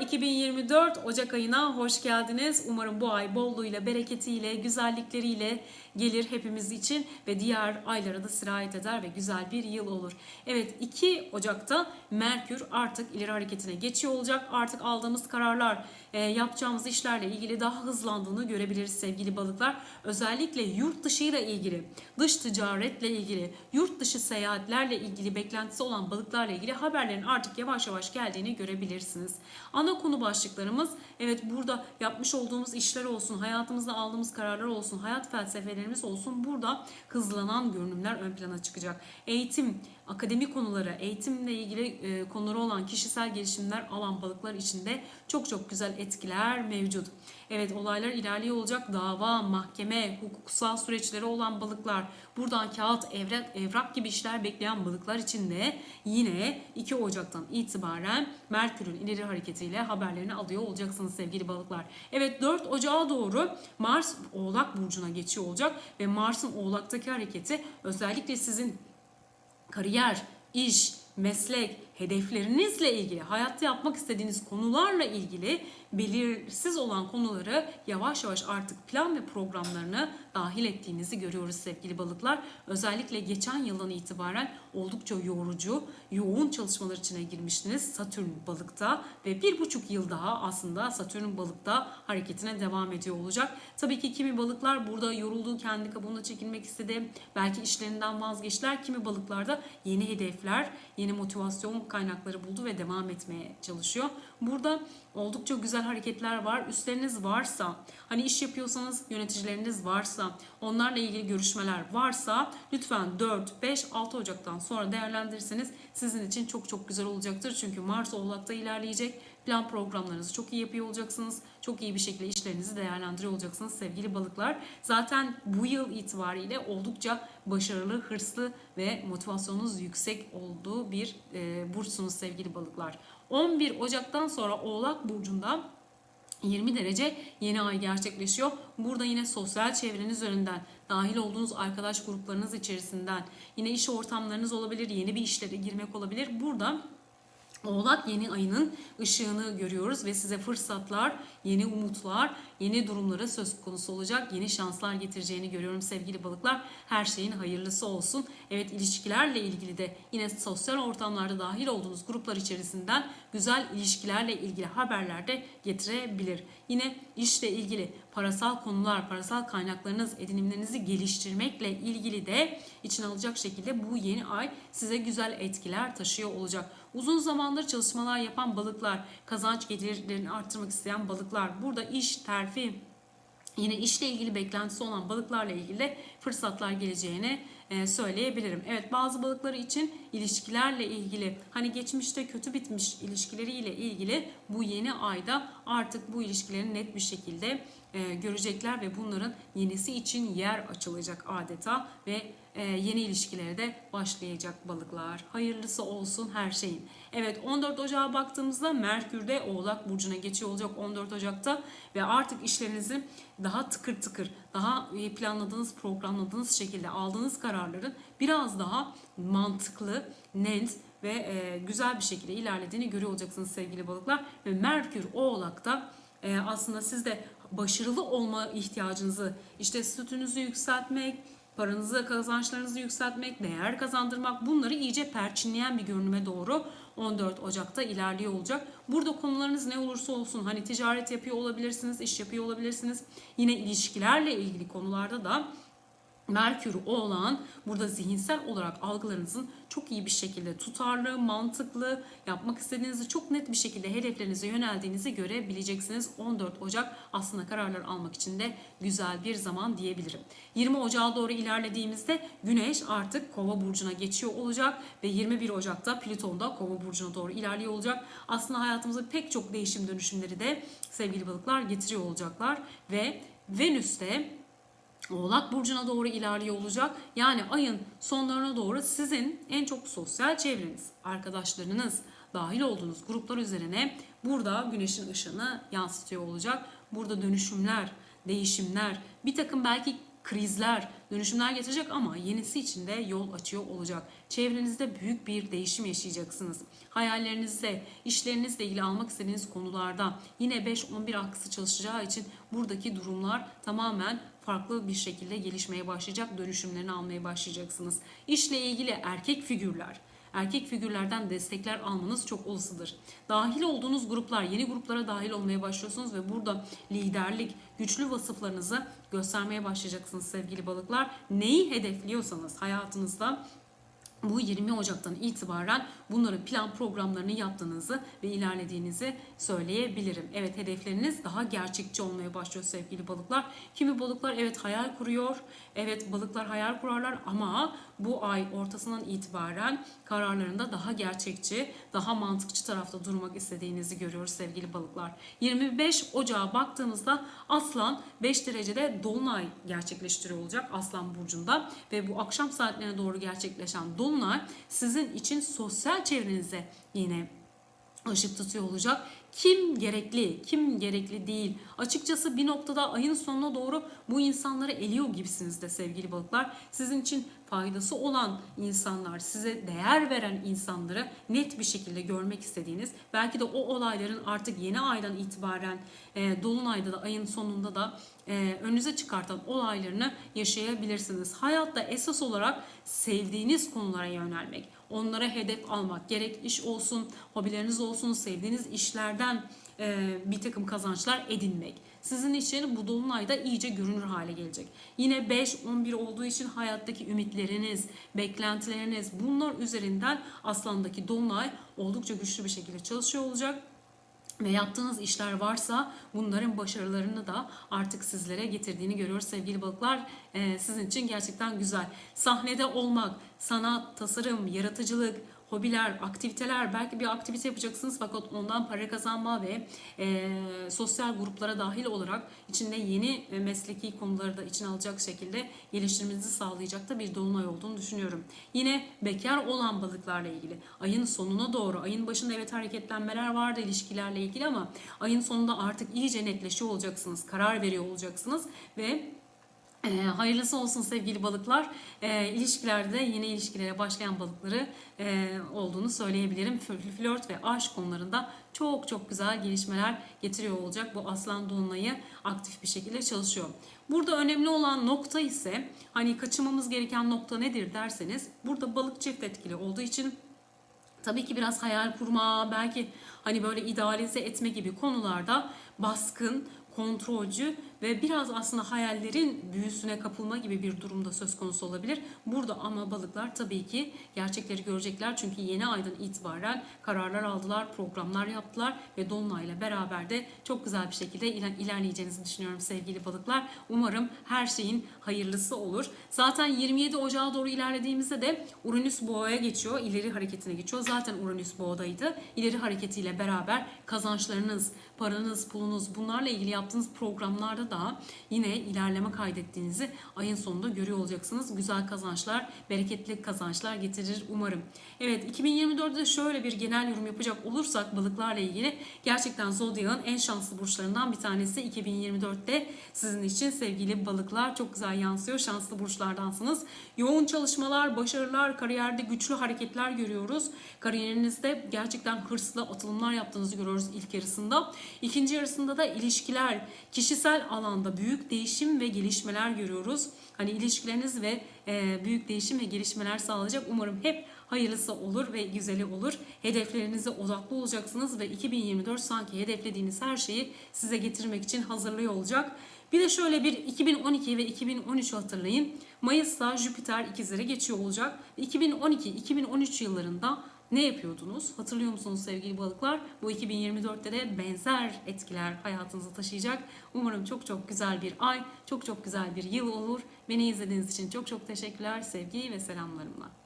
2024 Ocak ayına hoş geldiniz. Umarım bu ay bolluğuyla, bereketiyle, güzellikleriyle gelir hepimiz için ve diğer aylara da sirayet eder ve güzel bir yıl olur. Evet 2 Ocak'ta Merkür artık ileri hareketine geçiyor olacak. Artık aldığımız kararlar, e, yapacağımız işlerle ilgili daha hızlandığını görebiliriz sevgili balıklar. Özellikle yurt dışıyla ilgili, dış ticaretle ilgili, yurt dışı seyahatlerle ilgili beklentisi olan balıklarla ilgili haberlerin artık yavaş yavaş geldiğini görebilirsiniz. Ana konu başlıklarımız evet burada yapmış olduğumuz işler olsun, hayatımızda aldığımız kararlar olsun, hayat felsefelerimiz olsun burada hızlanan görünümler ön plana çıkacak. Eğitim, akademi konuları, eğitimle ilgili e, konuları olan kişisel gelişimler alan balıklar içinde çok çok güzel etkiler mevcut. Evet olaylar ilerliyor olacak. Dava, mahkeme, hukuksal süreçleri olan balıklar, buradan kağıt, evrak, evrak gibi işler bekleyen balıklar için de yine 2 Ocak'tan itibaren Merkür'ün ileri hareketiyle haberlerini alıyor olacaksınız sevgili balıklar. Evet 4 Ocağa doğru Mars Oğlak Burcu'na geçiyor olacak ve Mars'ın Oğlak'taki hareketi özellikle sizin kariyer, iş, meslek, hedeflerinizle ilgili, hayatta yapmak istediğiniz konularla ilgili belirsiz olan konuları yavaş yavaş artık plan ve programlarını dahil ettiğinizi görüyoruz sevgili balıklar. Özellikle geçen yıldan itibaren oldukça yorucu, yoğun çalışmalar içine girmiştiniz Satürn balıkta ve bir buçuk yıl daha aslında Satürn balıkta hareketine devam ediyor olacak. Tabii ki kimi balıklar burada yoruldu, kendi kabuğuna çekilmek istedi, belki işlerinden vazgeçtiler. Kimi balıklarda yeni hedefler, yeni motivasyon kaynakları buldu ve devam etmeye çalışıyor. Burada oldukça güzel hareketler var. Üstleriniz varsa, hani iş yapıyorsanız yöneticileriniz varsa, onlarla ilgili görüşmeler varsa lütfen 4, 5, 6 Ocak'tan sonra değerlendirirseniz sizin için çok çok güzel olacaktır. Çünkü Mars Oğlak'ta ilerleyecek. Plan programlarınızı çok iyi yapıyor olacaksınız. Çok iyi bir şekilde işlerinizi değerlendiriyor olacaksınız sevgili balıklar. Zaten bu yıl itibariyle oldukça başarılı, hırslı ve motivasyonunuz yüksek olduğu bir e, burçsunuz sevgili balıklar. 11 Ocak'tan sonra Oğlak Burcu'nda 20 derece yeni ay gerçekleşiyor. Burada yine sosyal çevreniz önünden, dahil olduğunuz arkadaş gruplarınız içerisinden, yine iş ortamlarınız olabilir, yeni bir işlere girmek olabilir. Burada Oğlak yeni ayının ışığını görüyoruz ve size fırsatlar, yeni umutlar, yeni durumlara söz konusu olacak, yeni şanslar getireceğini görüyorum sevgili balıklar. Her şeyin hayırlısı olsun. Evet ilişkilerle ilgili de yine sosyal ortamlarda dahil olduğunuz gruplar içerisinden güzel ilişkilerle ilgili haberler de getirebilir. Yine işle ilgili parasal konular, parasal kaynaklarınız, edinimlerinizi geliştirmekle ilgili de içine alacak şekilde bu yeni ay size güzel etkiler taşıyor olacak. Uzun zamandır çalışmalar yapan balıklar, kazanç gelirlerini arttırmak isteyen balıklar, burada iş, terfi, yine işle ilgili beklentisi olan balıklarla ilgili de fırsatlar geleceğini e, söyleyebilirim. Evet bazı balıkları için ilişkilerle ilgili hani geçmişte kötü bitmiş ilişkileriyle ilgili bu yeni ayda artık bu ilişkilerin net bir şekilde e, görecekler ve bunların yenisi için yer açılacak adeta ve e, yeni ilişkilere de başlayacak balıklar. Hayırlısı olsun her şeyin. Evet 14 Ocağa baktığımızda Merkür de Oğlak Burcu'na geçiyor olacak 14 Ocak'ta ve artık işlerinizi daha tıkır tıkır, daha planladığınız, programladığınız şekilde aldığınız kararların biraz daha mantıklı, net ve e, güzel bir şekilde ilerlediğini görüyor olacaksınız sevgili balıklar. Ve Merkür Oğlak'ta e, aslında siz de başarılı olma ihtiyacınızı, işte statünüzü yükseltmek, paranızı, kazançlarınızı yükseltmek, değer kazandırmak bunları iyice perçinleyen bir görünüme doğru 14 Ocak'ta ilerliyor olacak. Burada konularınız ne olursa olsun hani ticaret yapıyor olabilirsiniz, iş yapıyor olabilirsiniz. Yine ilişkilerle ilgili konularda da Merkür Oğlan burada zihinsel olarak algılarınızın çok iyi bir şekilde tutarlı, mantıklı, yapmak istediğinizi çok net bir şekilde hedeflerinize yöneldiğinizi görebileceksiniz. 14 Ocak aslında kararlar almak için de güzel bir zaman diyebilirim. 20 Ocak'a doğru ilerlediğimizde Güneş artık Kova burcuna geçiyor olacak ve 21 Ocak'ta Plüton da Kova burcuna doğru ilerliyor olacak. Aslında hayatımızda pek çok değişim dönüşümleri de sevgili balıklar getiriyor olacaklar ve Venüs'te Oğlak Burcu'na doğru ilerliyor olacak. Yani ayın sonlarına doğru sizin en çok sosyal çevreniz, arkadaşlarınız, dahil olduğunuz gruplar üzerine burada güneşin ışığını yansıtıyor olacak. Burada dönüşümler, değişimler, bir takım belki krizler, dönüşümler getirecek ama yenisi için de yol açıyor olacak. Çevrenizde büyük bir değişim yaşayacaksınız. Hayallerinizde, işlerinizle ilgili almak istediğiniz konularda yine 5-11 aksı çalışacağı için buradaki durumlar tamamen farklı bir şekilde gelişmeye başlayacak, dönüşümlerini almaya başlayacaksınız. İşle ilgili erkek figürler, erkek figürlerden destekler almanız çok olasıdır. Dahil olduğunuz gruplar, yeni gruplara dahil olmaya başlıyorsunuz ve burada liderlik, güçlü vasıflarınızı göstermeye başlayacaksınız sevgili balıklar. Neyi hedefliyorsanız hayatınızda bu 20 Ocak'tan itibaren bunların plan programlarını yaptığınızı ve ilerlediğinizi söyleyebilirim. Evet hedefleriniz daha gerçekçi olmaya başlıyor sevgili balıklar. Kimi balıklar evet hayal kuruyor. Evet balıklar hayal kurarlar ama bu ay ortasından itibaren kararlarında daha gerçekçi, daha mantıkçı tarafta durmak istediğinizi görüyoruz sevgili balıklar. 25 Ocağa baktığımızda Aslan 5 derecede dolunay gerçekleştiriyor olacak Aslan burcunda ve bu akşam saatlerine doğru gerçekleşen dolunay sizin için sosyal çevrenize yine ışık tutuyor olacak. Kim gerekli, kim gerekli değil. Açıkçası bir noktada ayın sonuna doğru bu insanları eliyor gibisiniz de sevgili balıklar. Sizin için faydası olan insanlar, size değer veren insanları net bir şekilde görmek istediğiniz, belki de o olayların artık yeni aydan itibaren e, dolunayda da ayın sonunda da e, önünüze çıkartan olaylarını yaşayabilirsiniz. Hayatta esas olarak sevdiğiniz konulara yönelmek, onlara hedef almak, gerek iş olsun, hobileriniz olsun, sevdiğiniz işlerden e, bir takım kazançlar edinmek. Sizin için bu dolunayda iyice görünür hale gelecek. Yine 5-11 olduğu için hayattaki ümitleriniz, beklentileriniz bunlar üzerinden aslandaki dolunay oldukça güçlü bir şekilde çalışıyor olacak ve yaptığınız işler varsa bunların başarılarını da artık sizlere getirdiğini görüyoruz sevgili balıklar. Ee, sizin için gerçekten güzel. Sahnede olmak, sanat, tasarım, yaratıcılık, hobiler, aktiviteler, belki bir aktivite yapacaksınız fakat ondan para kazanma ve e, sosyal gruplara dahil olarak içinde yeni e, mesleki konuları da içine alacak şekilde geliştirmenizi sağlayacak da bir dolunay olduğunu düşünüyorum. Yine bekar olan balıklarla ilgili ayın sonuna doğru, ayın başında evet hareketlenmeler vardı ilişkilerle ilgili ama ayın sonunda artık iyice netleşiyor olacaksınız, karar veriyor olacaksınız ve e, hayırlısı olsun sevgili balıklar. E, ilişkilerde yeni ilişkilere başlayan balıkları e, olduğunu söyleyebilirim. Flört ve aşk konularında çok çok güzel gelişmeler getiriyor olacak. Bu aslan dolunayı aktif bir şekilde çalışıyor. Burada önemli olan nokta ise hani kaçınmamız gereken nokta nedir derseniz burada balık çift etkili olduğu için tabii ki biraz hayal kurma, belki hani böyle idealize etme gibi konularda baskın, kontrolcü ve biraz aslında hayallerin büyüsüne kapılma gibi bir durumda söz konusu olabilir. Burada ama balıklar tabii ki gerçekleri görecekler çünkü yeni aydan itibaren kararlar aldılar, programlar yaptılar ve Dolunay'la beraber de çok güzel bir şekilde ilerleyeceğinizi düşünüyorum sevgili balıklar. Umarım her şeyin hayırlısı olur. Zaten 27 Ocağı doğru ilerlediğimizde de Uranüs Boğa'ya geçiyor, ileri hareketine geçiyor. Zaten Uranüs Boğa'daydı. İleri hareketiyle beraber kazançlarınız, paranız, pulunuz bunlarla ilgili yaptığınız programlarda da yine ilerleme kaydettiğinizi ayın sonunda görüyor olacaksınız. Güzel kazançlar, bereketli kazançlar getirir umarım. Evet 2024'de şöyle bir genel yorum yapacak olursak balıklarla ilgili gerçekten Zodyak'ın en şanslı burçlarından bir tanesi 2024'te sizin için sevgili balıklar çok güzel yansıyor. Şanslı burçlardansınız. Yoğun çalışmalar, başarılar, kariyerde güçlü hareketler görüyoruz. Kariyerinizde gerçekten hırslı atılımlar yaptığınızı görüyoruz ilk yarısında. İkinci yarısında da ilişkiler, kişisel alanda büyük değişim ve gelişmeler görüyoruz. Hani ilişkileriniz ve e, büyük değişim ve gelişmeler sağlayacak. Umarım hep hayırlısı olur ve güzeli olur. Hedeflerinize odaklı olacaksınız ve 2024 sanki hedeflediğiniz her şeyi size getirmek için hazırlıyor olacak. Bir de şöyle bir 2012 ve 2013 hatırlayın. Mayıs'ta Jüpiter ikizlere geçiyor olacak. 2012-2013 yıllarında ne yapıyordunuz? Hatırlıyor musunuz sevgili balıklar? Bu 2024'te de benzer etkiler hayatınıza taşıyacak. Umarım çok çok güzel bir ay, çok çok güzel bir yıl olur. Beni izlediğiniz için çok çok teşekkürler. Sevgi ve selamlarımla.